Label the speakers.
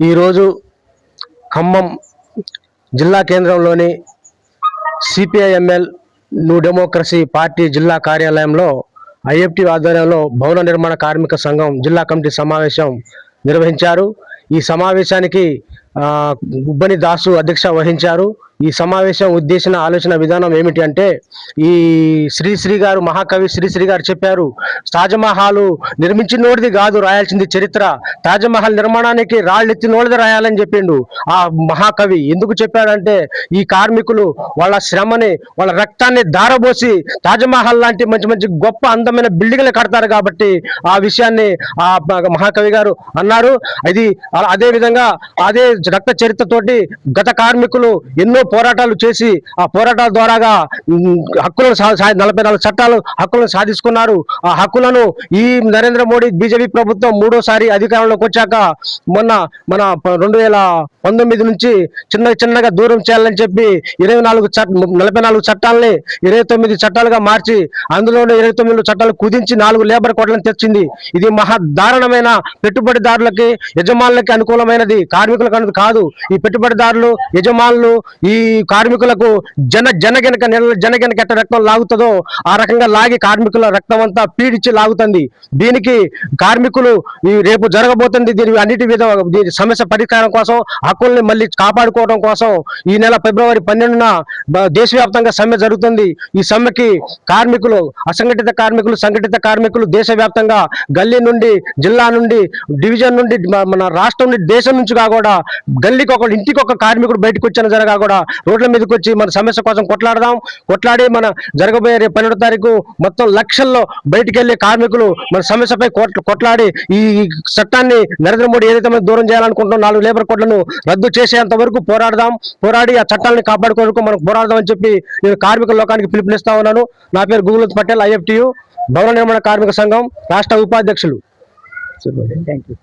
Speaker 1: ఈరోజు ఖమ్మం జిల్లా కేంద్రంలోని సిపిఐఎంఎల్ న్యూ డెమోక్రసీ పార్టీ జిల్లా కార్యాలయంలో ఐఎఫ్టి ఆధ్వర్యంలో భవన నిర్మాణ కార్మిక సంఘం జిల్లా కమిటీ సమావేశం నిర్వహించారు. ఈ సమావేశానికి గుబ్బని దాసు అధ్యక్ష వహించారు. ఈ సమావేశం ఉద్దేశన ఆలోచన విధానం ఏమిటి అంటే ఈ శ్రీశ్రీ గారు మహాకవి శ్రీశ్రీ గారు చెప్పారు తాజ్మహల్ నిర్మించినోడిది కాదు రాయాల్సింది చరిత్ర. తాజ్మహల్ నిర్మాణానికి రాళ్ళెత్తినోడిది రాయాలని చెప్పిండు ఆ మహాకవి. ఎందుకు చెప్పాడంటే ఈ కార్మికులు వాళ్ళ శ్రమని వాళ్ళ రక్తాన్ని ధారబోసి తాజ్మహల్ లాంటి మంచి మంచి గొప్ప అందమైన బిల్డింగ్లు కడతారు కాబట్టి ఆ విషయాన్ని ఆ మహాకవి గారు అన్నారు. అది అదే విధంగా అదే రక్త చరిత్రతోటి గత కార్మికులు ఎన్నో పోరాటాలు చేసి ఆ పోరాటాల ద్వారాగా హక్కులను నలభై నాలుగు చట్టాలు హక్కులను సాధించుకున్నారు ఆ హక్కులను ఈ నరేంద్ర మోడీ బీజేపీ ప్రభుత్వం మూడోసారి అధికారంలోకి వచ్చాక మొన్న మన రెండు వేల పంతొమ్మిది నుంచి చిన్న చిన్నగా దూరం చేయాలని చెప్పి ఇరవై నాలుగు నలభై నాలుగు చట్టాలని ఇరవై తొమ్మిది చట్టాలుగా మార్చి అందులోనే ఇరవై తొమ్మిది చట్టాలు కుదించి నాలుగు లేబర్ కోట్లను తెచ్చింది ఇది మహా దారుణమైన పెట్టుబడిదారులకి యజమానులకి అనుకూలమైనది కార్మికులకు అనేది కాదు. ఈ పెట్టుబడిదారులు యజమానులు ఈ ఈ కార్మికులకు జన జనగనక నెల జనగనక ఎట్ట రక్తం లాగుతుందో ఆ రకంగా లాగి కార్మికుల రక్తం అంతా పీడిచి లాగుతుంది. దీనికి కార్మికులు ఈ రేపు జరగబోతుంది దీని అన్నిటి విధ దీని సమస్య పరిష్కారం కోసం హక్కుల్ని మళ్ళీ కాపాడుకోవడం కోసం ఈ నెల ఫిబ్రవరి పన్నెండున దేశవ్యాప్తంగా సమ్మె జరుగుతుంది. ఈ సమ్మెకి కార్మికులు అసంఘటిత కార్మికులు సంఘటిత కార్మికులు దేశవ్యాప్తంగా గల్లీ నుండి జిల్లా నుండి డివిజన్ నుండి మన రాష్ట్రం నుండి దేశం నుంచి కూడా గల్లీకి ఒక ఇంటికి ఒక కార్మికుడు బయటకు వచ్చిన జరగా కూడా రోడ్ల మీదకి వచ్చి మన సమస్య కోసం కొట్లాడదాం. కొట్లాడి మన జరగబోయే రేపు పన్నెండో తారీఖు మొత్తం లక్షల్లో బయటికి వెళ్ళే కార్మికులు మన సమస్యపై కొట్లాడి ఈ చట్టాన్ని నరేంద్ర మోడీ ఏదైతే మనం దూరం చేయాలనుకుంటున్నాం నాలుగు లేబర్ కోడ్లను రద్దు చేసేంత వరకు పోరాడదాం. పోరాడి ఆ చట్టాలను కాపాడుకోవడానికి మనం పోరాడదాం అని చెప్పి నేను కార్మిక లోకానికి పిలుపునిస్తా ఉన్నాను. నా పేరు గూగుల్ పటేల్ ఐఎఫ్టియు భవన నిర్మాణ కార్మిక సంఘం రాష్ట్ర ఉపాధ్యక్షులు.
Speaker 2: Thank you